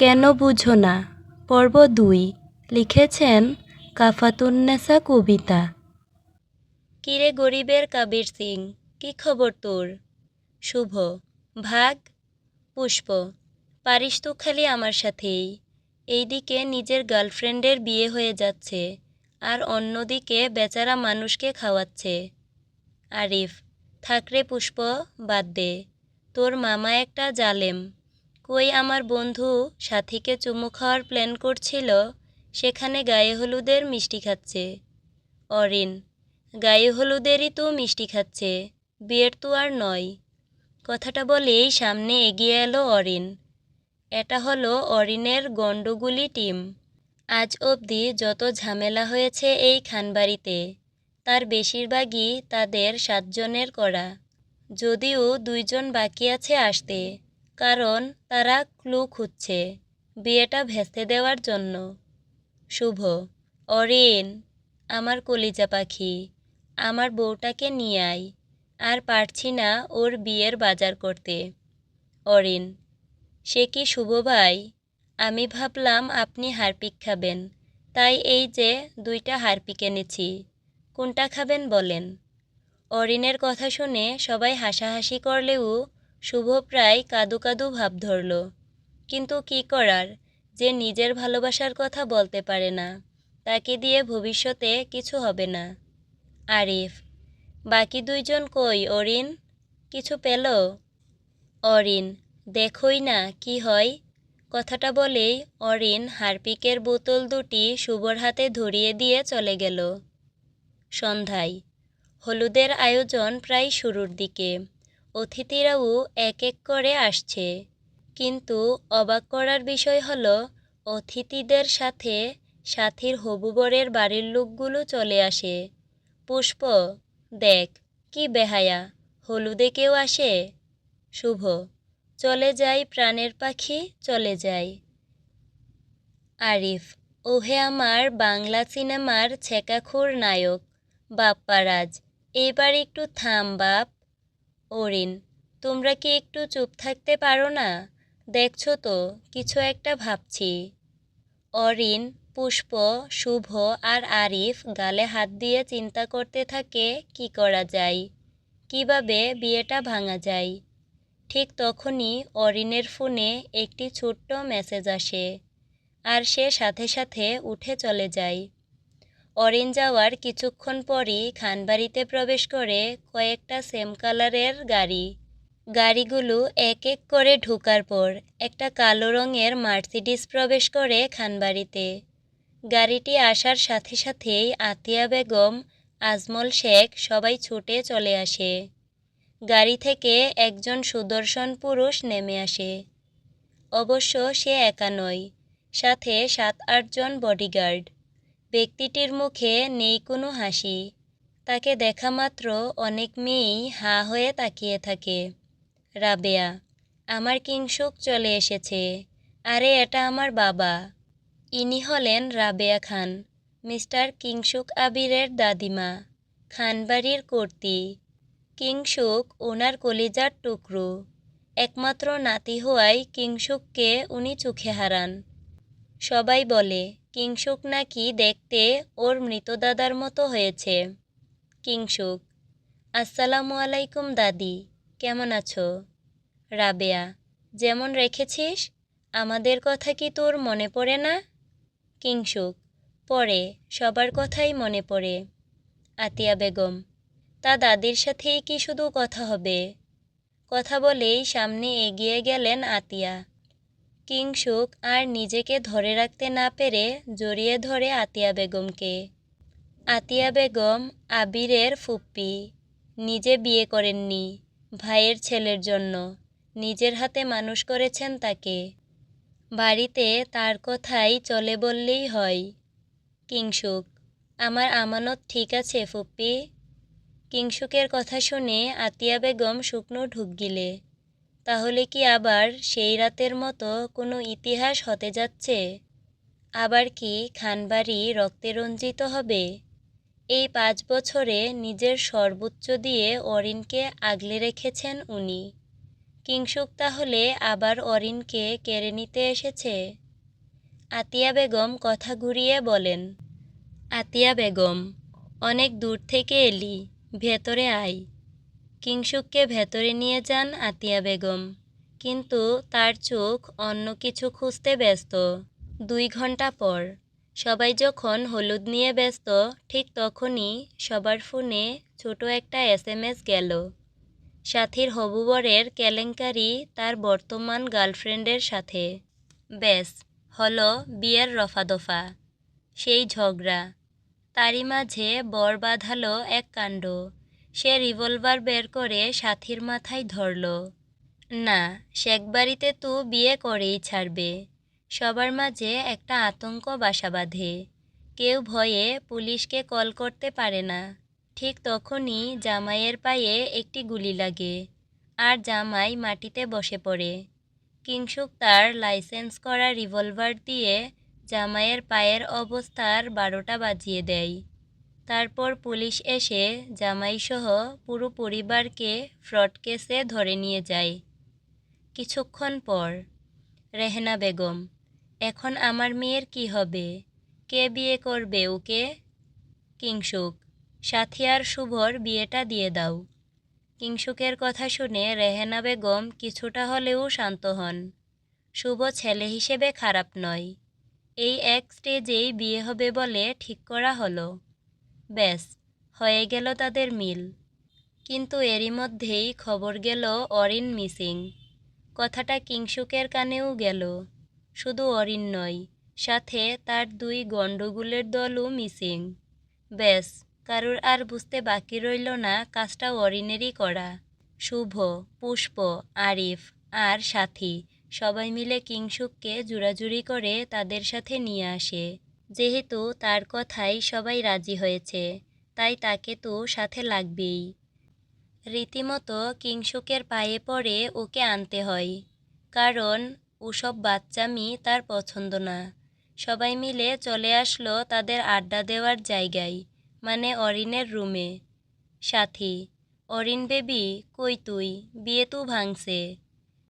কেন বুঝো না? পর্ব দুই। লিখেছেন কাফাতুন্নেসা কবিতা। কিরে গরিবের কাবির সিং, কি খবর তোর? শুভ। ভাগ? পুষ্প। পারিস তো খালি আমার সাথেই। এইদিকে নিজের গার্লফ্রেন্ডের বিয়ে হয়ে যাচ্ছে, আর অন্যদিকে বেচারা মানুষকে খাওয়াচ্ছে। আরিফ থাকরে পুষ্প, বাদ দে। তোর মামা একটা জালেম। কই আমার বন্ধু সাথীকে চুমু খাওয়ার প্ল্যান করছিল, সেখানে গায়ে হলুদের মিষ্টি খাচ্ছে। অরিন, গায়ে হলুদেরই তো মিষ্টি খাচ্ছে, বিয়ের তো আর নয়। কথাটা বলেই সামনে এগিয়ে এলো অরিন। এটা হলো অরিনের গণ্ডগুলি টিম। আজ অবধি যত ঝামেলা হয়েছে এই খানবাড়িতে, তার বেশিরভাগই তাদের সাতজনের করা। যদিও দুইজন বাকি আছে আসতে কারণ তারা ক্লু খুঁজছে বিয়েটা ভেস্তে দেওয়ার জন্য। শুভ। অরিন, আমার কলিজা পাখি, আমার বউটাকে নিয়ে আয়, আর পারছি না ওর বিয়ের বাজার করতে। অরিন, সে কি শুভ ভাই? আমি ভাবলাম আপনি হারপিক খাবেন, তাই এই যে দুইটা হারপিক এনেছি, কোনটা খাবেন বলেন? অরিনের কথা শুনে সবাই হাসাহাসি করলেও শুভ প্রায় কাদু কাদু ভাব ধরল। কিন্তু কি করার? যে নিজের ভালোবাসার কথা বলতে পারে না, তাকে দিয়ে ভবিষ্যতে কিছু হবে না। আরিফ, বাকি দুইজন কই অরিন? কিছু পেল? অরিন, দেখই না কি হয়। কথাটা বলেই অরিন হারপিকের বোতল দুটি শুভর হাতে ধরিয়ে দিয়ে চলে গেল। সন্ধ্যায়, হলুদের আয়োজন প্রায় শুরুর দিকে। অতিথিরাও এক এক করে আসছে। কিন্তু অবাক করার বিষয় হলো, অতিথিদের সাথে সাথীর হবুবরের বাড়ির লোকগুলো চলে আসে। পুষ্প, দেখ, কি বেহায়া, হলুদে কেউ আসে? শুভ, চলে যাই প্রাণের পাখি, চলে যাই। আরিফ, ওহে আমার বাংলা সিনেমার ছেকাখুর নায়ক, বাপ্পারাজ, এবার একটু থাম বাপ। অরিন, তোমরা কি একটু চুপ থাকতে পারো না? দেখছ তো, কিছু একটা ভাবছি। অরিন, পুষ্প, শুভ আর আরিফ গালে হাত দিয়ে চিন্তা করতে থাকে, কি করা যায়? কীভাবে বিয়েটা ভাঙা যায়? ঠিক তখনই অরিনের ফোনে একটি ছোট্ট মেসেজ আসে, আর সে সাথে সাথে উঠে চলে যায়। অরিন যাওয়ার কিছুক্ষণ পরই খানবাড়িতে প্রবেশ করে কয়েকটা সেম কালারের গাড়ি। গাড়িগুলো এক এক করে ঢুকার পর একটা কালো রঙের মার্সিডিস প্রবেশ করে খানবাড়িতে। গাড়িটি আসার সাথে সাথেই আতিয়া বেগম, আজমল শেখ সবাই ছুটে চলে আসে। গাড়ি থেকে একজন সুদর্শন পুরুষ নেমে আসে। অবশ্য সে একা নয়, সাথে সাত আটজন বডিগার্ড ব্যক্তিটির মুখে নেই কোনো হাসি। তাকে দেখা মাত্র অনেক মেয়েই হা হয়ে তাকিয়ে থাকে। রাবেয়া, আমার কিংসুক চলে এসেছে। আরে, এটা আমার বাবা। ইনি হলেন রাবেয়া খান, মিস্টার কিংসুক আবিরের দাদিমা, খানবাড়ির কর্তি। কিংসুক ওনার কলিজার টুকরো। একমাত্র নাতি হওয়ায় কিংসুককে উনি চোখে হারান। সবাই বলে কিংসুক নাকি দেখতে ওর মৃতদাদার মতো হয়েছে। কিংসুক আসসালামু আলাইকুম দাদি, কেমন আছো? রাবেয়া, যেমন রেখেছিস, আমাদের কথা কি তোর মনে পড়ে না? কিংসুক পরে, সবার কথাই মনে পড়ে। আতিয়া বেগম, তা দাদির সাথেই কি শুধু কথা হবে? কথা বলেই সামনে এগিয়ে গেলেন আতিয়া। কিংসুক আর নিজেকে ধরে রাখতে না পেরে জড়িয়ে ধরে আতিয়া বেগমকে। আতিয়া বেগম আবিরের ফুপ্পি। নিজে বিয়ে করেননি ভাইয়ের ছেলের জন্য। নিজের হাতে মানুষ করেছেন তাকে। বাড়িতে তার কথাই চলে বললেই হয় কিংসুক আমার আমানত ঠিক আছে ফুপ্পি? কিংসুকের কথা শুনে আতিয়া বেগম শুকনো ঢুক গিলে। তাহলে কি আবার সেই রাতের মতো কোনো ইতিহাস হতে যাচ্ছে? আবার কি খানবাড়ি রক্তে রঞ্জিত হবে? এই পাঁচ বছরে নিজের সর্বোচ্চ দিয়ে অরিনকে আগলে রেখেছেন উনি। কিংসুক তাহলে আবার অরিনকে কেড়ে নিতে এসেছে? আতিয়া বেগম কথা ঘুরিয়ে বলেন, আতিয়া বেগম, অনেক দূর থেকে এলি, ভেতরে আয়। কিংসুককে ভেতরে নিয়ে যান আতিয়া বেগম। কিন্তু তার চোখ অন্য কিছু খুঁজতে ব্যস্ত। দুই ঘণ্টা পর সবাই যখন হলুদ নিয়ে ব্যস্ত, ঠিক তখনই সবার ফোনে ছোট একটা এস এম এস গেল। সাথীর হবুবরের কেলেঙ্কারি তার বর্তমান গার্লফ্রেন্ডের সাথে। ব্যাস, হলো বিয়ের রফাদফা, সেই ঝগড়া। তারই মাঝে বর বাঁধালো এক কাণ্ড। সে রিভলভার বের করে সাথীর মাথায় ধরল। না শেখ বাড়িতে তো বিয়ে করেই ছাড়বে। সবার মাঝে একটা আতঙ্ক বাসা বাঁধে। কেউ ভয়ে পুলিশকে কল করতে পারে না। ঠিক তখনই জামাইয়ের পায়ে একটি গুলি লাগে। আর জামাই মাটিতে বসে পড়ে। কিংসুক তার লাইসেন্স করা রিভলভার দিয়ে জামাইয়ের পায়ের অবস্থার বারোটা বাজিয়ে দেয়। তারপর পুলিশ এসে জামাইসহ পুরো পরিবারকে ফ্রড কেসে ধরে নিয়ে যায়। কিছুক্ষণ পর, রেহেনা বেগম, এখন আমার মেয়ের কি হবে? কে বিয়ে করবে ওকে? কিংসুক সাথী আর শুভর বিয়েটা দিয়ে দাও। কিংসুকের কথা শুনে রেহেনা বেগম কিছুটা হলেও শান্ত হন। শুভ ছেলে হিসেবে খারাপ নয়। এই এক স্টেজেই বিয়ে হবে বলে ঠিক করা হলো। ব্যাস হয়ে গেল তাদের মিল। কিন্তু এরই মধ্যেই খবর গেল অরিন মিসিং। কথাটা কিংসুকের কানেও গেল। শুধু অরিন নয়, সাথে তার দুই গণ্ডগোলের দলও মিসিং। ব্যাস কারুর আর বুঝতে বাকি রইল না কাজটা অরিনেরই করা। শুভ, পুষ্প, আরিফ আর সাথী সবাই মিলে কিংসুককে জোরাজুরি করে তাদের সাথে নিয়ে আসে। যেহেতু তার কথাই সবাই রাজি হয়েছে, তাই তাকে তো সাথে লাগবেই। রীতিমতো কিংসুকের পায়ে পড়ে ওকে আনতে হয়, কারণ ওসব বাচ্চামি তার পছন্দ না। সবাই মিলে চলে আসলো তাদের আড্ডা দেওয়ার জায়গায় মানে অরিনের রুমে। সাথী, অরিন বেবি, কই তুই? বিয়ে তো ভাঙছে।